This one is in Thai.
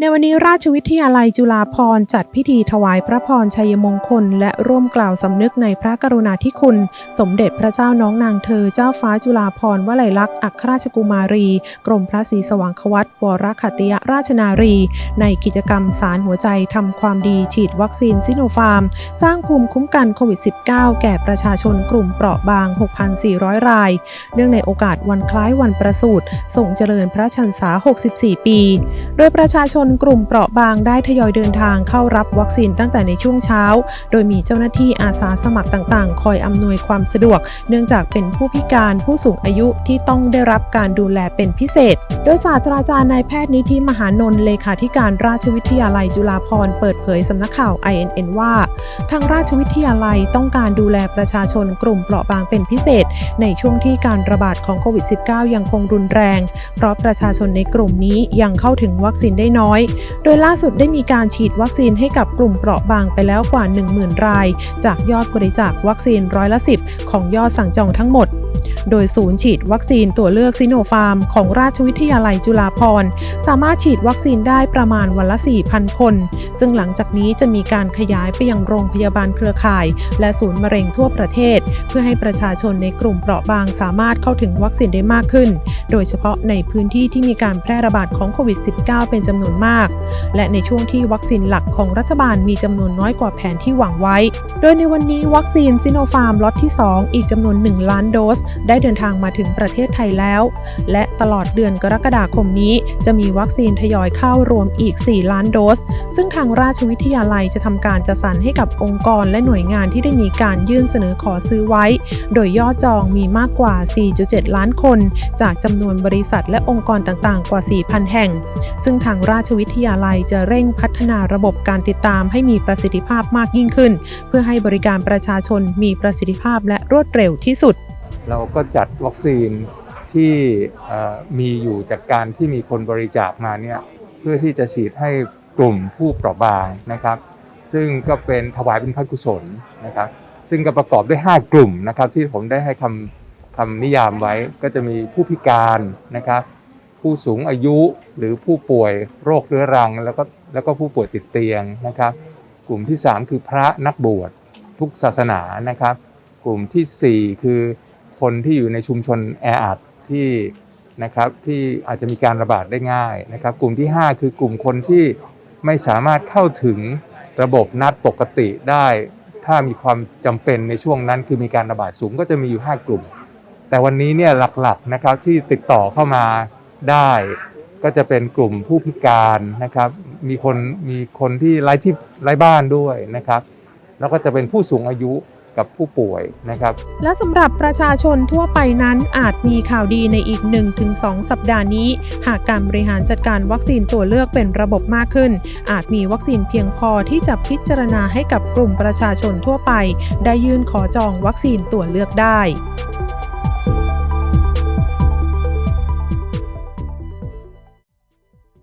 ในวันนี้ราชวิทยาลัยจุฬาภรณ์จัดพิธีถวายพระพรชัยมงคล และร่วมกล่าวสำนึกในพระกรุณาธิคุณ สมเด็จพระเจ้าน้องนางเธอเจ้าฟ้าจุฬาภรณ์วลัยลักษณ์อัครราชกุมารี กรมพระศรีสว่างควัตวรคัตยราชนารี ในกิจกรรมสารหัวใจทำความดีฉีดวัคซีนซิโนฟาร์ม สร้างภูมิคุ้มกันโควิด -19 แก่ประชาชนกลุ่มเปราะบาง 6,400 ราย เนื่องในโอกาสวันคล้ายวันประสูติทรงเจริญพระชันษา 64 ปี โดยประชาชนกลุ่มเปราะบางได้ทยอยเดินทางเข้ารับวัคซีนตั้งแต่ในช่วงเช้า โดยมีเจ้าหน้าที่อาสาสมัครต่างๆ คอยอำนวยความสะดวก เนื่องจากเป็นผู้พิการผู้สูงอายุที่ต้องได้รับการดูแลเป็นพิเศษ โดยศาสตราจารย์นายแพทย์นิธิมหานนท์เลขาธิการราชวิทยาลัยจุฬาภรณ์เปิดเผยสำนักข่าว INN ว่า ทางราชวิทยาลัยต้องการดูแลประชาชนกลุ่มเปราะบางเป็นพิเศษ ในช่วงที่การระบาดของโควิด -19 ยังคงรุนแรง เพราะประชาชนในกลุ่มนี้ยังเข้าถึงวัคซีนได้น้อยโดยล่าสุดได้มีการฉีดวัคซีนให้กับกลุ่มเปราะบางไปแล้วกว่า 10,000 ราย จากยอดบริจาควัคซีนร้อยละ 10 ของยอดสั่งจองทั้งหมด โดยศูนย์ฉีดวัคซีนตัวเลือกซิโนฟาร์ม ของราชวิทยาลัยจุฬาภรณ์ สามารถฉีดวัคซีนได้ประมาณวันละ 4,000 คน ซึ่งหลังจากนี้จะมีการขยายไปยังโรงพยาบาลเครือข่าย และศูนย์มะเร็งทั่วประเทศ เพื่อให้ประชาชนในกลุ่มเปราะบางสามารถเข้าถึงวัคซีนได้มากขึ้น โดยเฉพาะในพื้นที่ที่มีการแพร่ระบาดของโควิด -19 เป็นจำนวนมากและในช่วงที่วัคซีนหลักของรัฐบาลมีจำนวนน้อยกว่าแผนที่หวังไว้ โดยในวันนี้วัคซีนซิโนฟาร์มล็อตที่ 2 อีกจำนวน 1 ล้านโดส ได้เดินทางมาถึงประเทศไทยแล้ว และตลอดเดือนกรกฎาคมนี้ จะมีวัคซีนทยอยเข้ารวมอีก 4 ล้านโดส ซึ่งทางราชวิทยาลัยจะทำการจัดสรรให้กับองค์กรและหน่วยงานที่ได้มีการยื่นเสนอขอซื้อไว้ โดยยอดจองมีมากกว่า 4.7 ล้านคน จากจำนวนบริษัทและองค์กรต่างๆ กว่า 4,000 แห่ง ซึ่งทางราชวิทยาลัยจะเร่งพัฒนาระบบการติดตามให้มีประสิทธิภาพมากยิ่งขึ้น เพื่อให้บริการประชาชนมีประสิทธิภาพและรวดเร็วที่สุด เราก็จัดวัคซีนที่มีอยู่จากการที่มีคนบริจาคมาเนี่ยเพื่อที่จะฉีดให้กลุ่มผู้เปราะบางนะครับ ซึ่งก็เป็นถวายเป็นพระกุศลนะครับซึ่งก็ประกอบด้วย 5 กลุ่มนะครับที่ผมได้ให้คำคำนิยามไว้ก็จะมีผู้พิการนะครับ ผู้สูงอายุหรือผู้ป่วยโรคเรื้อรัง แล้วก็แล้วก็ผู้ป่วยติดเตียงนะครับ กลุ่มที่ 3 คือพระนักบวชทุกศาสนานะครับ กลุ่มทีสี่ 4 คือคนที่อยู่ในชุมชนแออัดที่นะครับที่อาจจะมีการระบาดได้ง่ายนะครับ กลุ่มที่ 5 คือกลุ่มคนที่ไม่สามารถเข้าถึงระบบนัดปกติได้ ถ้ามีความจำเป็นในช่วงนั้นคือมีการระบาดสูงก็จะมีอยู่ 5 กลุ่ม แต่วันนี้เนี่ยหลักๆนะครับที่ติดต่อเข้ามา ได้ก็จะเป็นกลุ่มผู้พิการนะครับ มีคนมีคนที่ไร้ที่ไร้บ้านด้วยนะครับ แล้วก็จะเป็นผู้สูงอายุกับผู้ป่วยนะครับ และสำหรับประชาชนทั่วไปนั้นอาจมีข่าวดีในอีก 1-2 สัปดาห์นี้ หากการบริหารจัดการวัคซีนตัวเลือกเป็นระบบมากขึ้น อาจมีวัคซีนเพียงพอที่จะพิจารณาให้กับกลุ่มประชาชนทั่วไป ได้ยื่นขอจองวัคซีนตัวเลือกได้